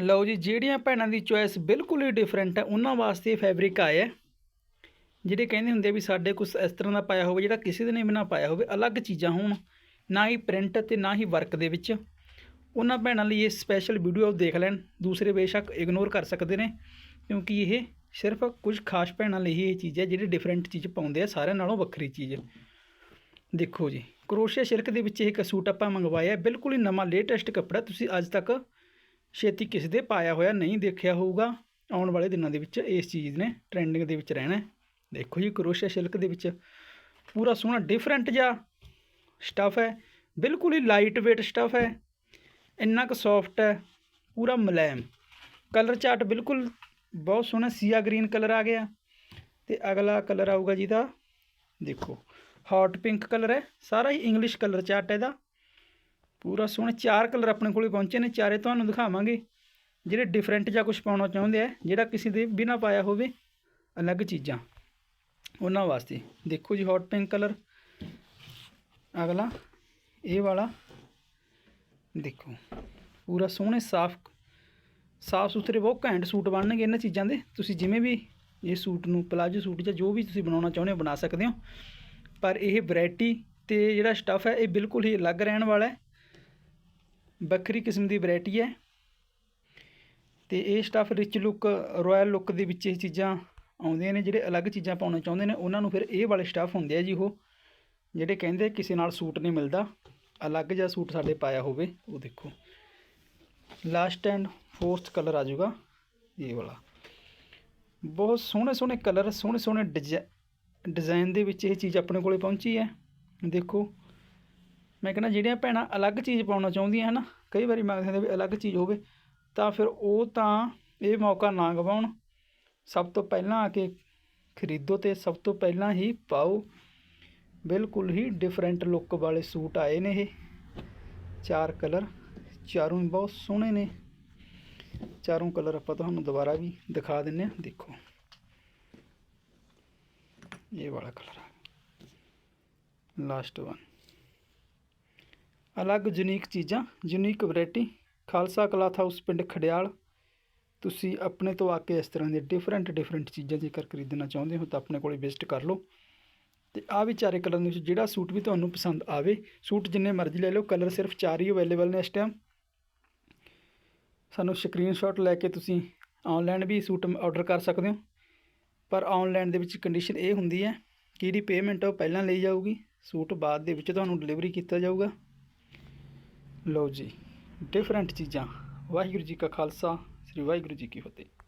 ਲਓ ਜੀ, ਜਿਹੜੀਆਂ ਭੈਣਾਂ ਦੀ ਚੋਇਸ ਬਿਲਕੁਲ ਹੀ ਡਿਫਰੈਂਟ ਹੈ, ਉਹਨਾਂ ਵਾਸਤੇ ਫੈਬਰਿਕ ਆਇਆ ਹੈ। ਜਿਹੜੇ ਕਹਿੰਦੇ ਹੁੰਦੇ ਆ ਵੀ ਸਾਡੇ ਕੁਛ ਇਸ ਤਰ੍ਹਾਂ ਦਾ ਪਾਇਆ ਹੋਵੇ, ਜਿਹੜਾ ਕਿਸੇ ਦੇ ਨੇ ਵੀ ਨਾ ਪਾਇਆ ਹੋਵੇ, ਅਲੱਗ ਚੀਜ਼ਾਂ ਹੋਣ, ਨਾ ਹੀ ਪ੍ਰਿੰਟ ਤੇ ਨਾ ਹੀ ਵਰਕ ਦੇ ਵਿੱਚ ਉਹਨਾਂ ਭੈਣਾਂ ਲਈ ਇਹ ਸਪੈਸ਼ਲ ਵੀਡੀਓ ਦੇਖ ਲੈਣ, ਦੂਸਰੇ ਬੇਸ਼ੱਕ ਇਗਨੋਰ ਕਰ ਸਕਦੇ ਨੇ, ਕਿਉਂਕਿ ਇਹ ਸਿਰਫ ਕੁਝ ਖਾਸ ਭੈਣਾਂ ਲਈ ਹੀ ਇਹ ਚੀਜ਼ ਹੈ, ਜਿਹੜੀ ਡਿਫਰੈਂਟ ਚੀਜ਼ ਪਾਉਂਦੇ ਆ, ਸਾਰਿਆਂ ਨਾਲੋਂ ਵੱਖਰੀ ਚੀਜ਼ ਦੇਖੋ ਜੀ, ਕਰੋਸ਼ੀਆ ਸਿਲਕ ਦੇ ਵਿੱਚ ਇਹ ਇੱਕ ਸੂਟ ਆਪਾਂ ਮੰਗਵਾਇਆ ਹੈ। ਬਿਲਕੁਲ ਹੀ ਨਵਾਂ ਲੇਟੈਸਟ ਕੱਪੜਾ, ਤੁਸੀਂ ਅੱਜ ਤੱਕ ਛੇਤੀ ਕਿਸੇ ਦੇ ਪਾਇਆ ਹੋਇਆ ਨਹੀਂ ਦੇਖਿਆ ਹੋਊਗਾ। ਆਉਣ ਵਾਲੇ ਦਿਨਾਂ ਦੇ ਵਿੱਚ ਇਸ ਚੀਜ਼ ਨੇ ਟ੍ਰੈਂਡਿੰਗ ਦੇ ਵਿੱਚ ਰਹਿਣਾ ਦੇਖੋ ਜੀ, ਕਰੋਸ਼ੀਆ ਸਿਲਕ ਦੇ ਵਿੱਚ ਪੂਰਾ ਸੋਹਣਾ ਡਿਫਰੈਂਟ ਜਿਹਾ ਸਟਫ ਹੈ। ਬਿਲਕੁਲ ਹੀ ਲਾਈਟ weight ਸਟਫ ਹੈ। ਇੰਨਾ ਕੁ ਸੌਫਟ ਹੈ, ਪੂਰਾ ਮਲੈਮ। ਕਲਰ ਚਾਰਟ ਬਿਲਕੁਲ ਬਹੁਤ ਸੋਹਣਾ ਸੀਆ ਗ੍ਰੀਨ ਕਲਰ ਆ ਗਿਆ। ਤੇ ਅਗਲਾ ਕਲਰ ਆਊਗਾ ਜੀ ਦਾ, ਦੇਖੋ ਹੌਟ ਪਿੰਕ ਕਲਰ ਹੈ। ਸਾਰਾ ਹੀ ਇੰਗਲਿਸ਼ ਕਲਰ ਚਾਰਟ ਹੈ ਇਹਦਾ। ਪੂਰਾ ਸੋਹਣਾ ਚਾਰ ਕਲਰ ਆਪਣੇ ਕੋਲੇ ਪਹੁੰਚੇ ਨੇ, ਚਾਰੇ ਤੁਹਾਨੂੰ ਦਿਖਾਵਾਂਗੇ। ਜਿਹੜੇ ਡਿਫਰੈਂਟ ਜਾਂ ਕੁਝ ਪਾਉਣਾ ਚਾਹੁੰਦੇ ਆ, ਜਿਹੜਾ ਕਿਸੇ ਦੇ ਬਿਨਾ ਪਾਇਆ ਹੋਵੇ, ਅਲੱਗ ਚੀਜ਼ਾਂ। ਉਹਨਾਂ ਵਾਸਤੇ। ਦੇਖੋ ਜੀ ਹੌਟ ਪਿੰਕ ਕਲਰ ਅਗਲਾ, ਇਹ ਵਾਲਾ। ਦੇਖੋ, ਪੂਰਾ ਸੋਹਣੇ, ਸਾਫ਼ ਸਾਫ਼ ਸੁਥਰੇ, ਬਹੁਤ ਘੈਂਟ ਸੂਟ ਬਣਨਗੇ ਇਹਨਾਂ ਚੀਜ਼ਾਂ ਦੇ। ਤੁਸੀਂ ਜਿਵੇਂ ਵੀ ਇਹ ਸੂਟ ਨੂੰ ਪਲਾਜੋ ਸੂਟ ਜਾਂ ਜੋ ਵੀ ਤੁਸੀਂ ਬਣਾਉਣਾ ਚਾਹੁੰਦੇ ਹੋ, ਬਣਾ ਸਕਦੇ ਹੋ। ਪਰ ਇਹ ਵੈਰਾਈਟੀ ਤੇ ਜਿਹੜਾ ਸਟੱਫ ਹੈ, ਇਹ ਬਿਲਕੁਲ ਹੀ ਅਲੱਗ ਰਹਿਣ ਵਾਲਾ ਹੈ। ਵੱਖਰੀ ਕਿਸਮ ਦੀ ਵੈਰਾਈਟੀ ਹੈ। ਤੇ ਇਹ stuff rich look royal look ਦੇ ਵਿੱਚ ਇਹ ਚੀਜ਼ਾਂ ਆਉਂਦੀਆਂ ਨੇ, ਜਿਹੜੇ ਅਲੱਗ ਚੀਜ਼ਾਂ ਪਾਉਣਾ ਚਾਹੁੰਦੇ ਨੇ, ਉਹਨਾਂ ਨੂੰ ਫਿਰ ਇਹ ਵਾਲੇ ਸਟਫ ਹੁੰਦੇ ਆ ਜੀ ਉਹ, ਜਿਹੜੇ ਕਹਿੰਦੇ ਕਿਸੇ ਨਾਲ ਸੂਟ ਨਹੀਂ ਮਿਲਦਾ, ਅਲੱਗ ਜਿਹਾ ਸੂਟ ਸਾਡੇ ਪਾਇਆ ਹੋਵੇ, ਉਹ ਦੇਖੋ। ਲਾਸਟ ਐਂਡ ਫੋਰਥ ਕਲਰ ਆ ਜਾਊਗਾ, ਇਹ ਵਾਲਾ। ਬਹੁਤ ਸੋਹਣੇ ਸੋਹਣੇ ਕਲਰ ਸੋਹਣੇ ਸੋਹਣੇ ਡਿਜ਼ਾਈਨ ਦੇ ਵਿੱਚ ਇਹ ਚੀਜ਼ ਆਪਣੇ ਕੋਲੇ ਪਹੁੰਚੀ ਹੈ। ਦੇਖੋ ਮੈਂ ਕਹਿੰਦਾ ਜਿਹੜੀਆਂ ਭੈਣਾਂ ਅਲੱਗ ਚੀਜ਼ ਪਾਉਣਾ ਚਾਹੁੰਦੀਆਂ ਹਨ, ਕਈ ਵਾਰੀ ਮੰਗਦੇ ਹੁੰਦੇ ਵੀ ਅਲੱਗ ਚੀਜ਼ ਹੋਵੇ, ਤਾਂ ਫਿਰ ਉਹ ਤਾਂ ਇਹ ਮੌਕਾ ਨਾ ਗਵਾਉਣ ਸਭ ਤੋਂ ਪਹਿਲਾਂ ਆ ਕੇ ਖਰੀਦੋ ਤੇ ਸਭ ਤੋਂ ਪਹਿਲਾਂ ਹੀ ਪਾਓ। ਬਿਲਕੁਲ ਹੀ ਡਿਫਰੈਂਟ ਲੁੱਕ ਵਾਲੇ ਸੂਟ ਆਏ ਨੇ ਇਹ। ਚਾਰ ਕਲਰ, ਚਾਰੋਂ ਹੀ ਬਹੁਤ ਸੋਹਣੇ ਨੇ। ਚਾਰੋਂ ਕਲਰ ਆਪਾਂ ਤੁਹਾਨੂੰ ਦੁਬਾਰਾ ਵੀ ਦਿਖਾ ਦਿੰਨੇ ਆ ਦੇਖੋ। ਇਹ ਵਾਲਾ ਕਲਰ ਲਾਸਟ ਵਨ ਅਲੱਗ ਯੂਨੀਕ ਚੀਜ਼ਾਂ, unique variety. Khalsa cloth house ਪਿੰਡ ਖੜਿਆਲ ਤੁਸੀਂ ਆਪਣੇ ਤੋਂ ਆ ਕੇ ਇਸ ਤਰ੍ਹਾਂ ਦੇ ਡਿਫਰੈਂਟ ਡਿਫਰੈਂਟ ਚੀਜ਼ਾਂ ਜੇਕਰ ਖਰੀਦਣਾ ਚਾਹੁੰਦੇ ਹੋ ਤਾਂ ਆਪਣੇ ਕੋਲੇ ਵਿਜ਼ਿਟ ਕਰ ਲਓ। ਤੇ ਆ ਵੀ ਚਾਰੇ ਕਲਰ ਦੇ ਵਿੱਚ ਜਿਹੜਾ ਸੂਟ ਵੀ ਤੁਹਾਨੂੰ ਪਸੰਦ ਆਵੇ, ਸੂਟ ਜਿੰਨੇ ਮਰਜ਼ੀ ਲੈ ਲਓ, ਕਲਰ ਸਿਰਫ ਚਾਰ ਹੀ ਅਵੇਲੇਬਲ ਨੇ ਇਸ ਟਾਈਮ ਸਾਨੂੰ ਸਕਰੀਨਸ਼ਾਟ ਲੈ ਕੇ ਤੁਸੀਂ ਆਨਲਾਈਨ ਵੀ ਸੂਟ ਆਰਡਰ ਕਰ ਸਕਦੇ ਹੋ। ਪਰ ਆਨਲਾਈਨ ਦੇ ਵਿੱਚ ਕੰਡੀਸ਼ਨ ਇਹ ਹੁੰਦੀ ਹੈ ਕਿ ਜਿਹੜੀ ਪੇਮੈਂਟ ਉਹ ਪਹਿਲਾਂ ਲਈ ਜਾਊਗੀ, ਸੂਟ ਬਾਅਦ ਦੇ ਵਿੱਚ ਤੁਹਾਨੂੰ ਡਿਲੀਵਰੀ ਕੀਤਾ ਜਾਊਗਾ। ਲਓ ਜੀ ਡਿਫਰੈਂਟ ਚੀਜ਼ਾਂ। ਵਾਹਿਗੁਰੂ ਜੀ ਕਾ ਖਾਲਸਾ ਸ੍ਰੀ ਵਾਹਿਗੁਰੂ ਜੀ ਕੀ ਫਤਿਹ।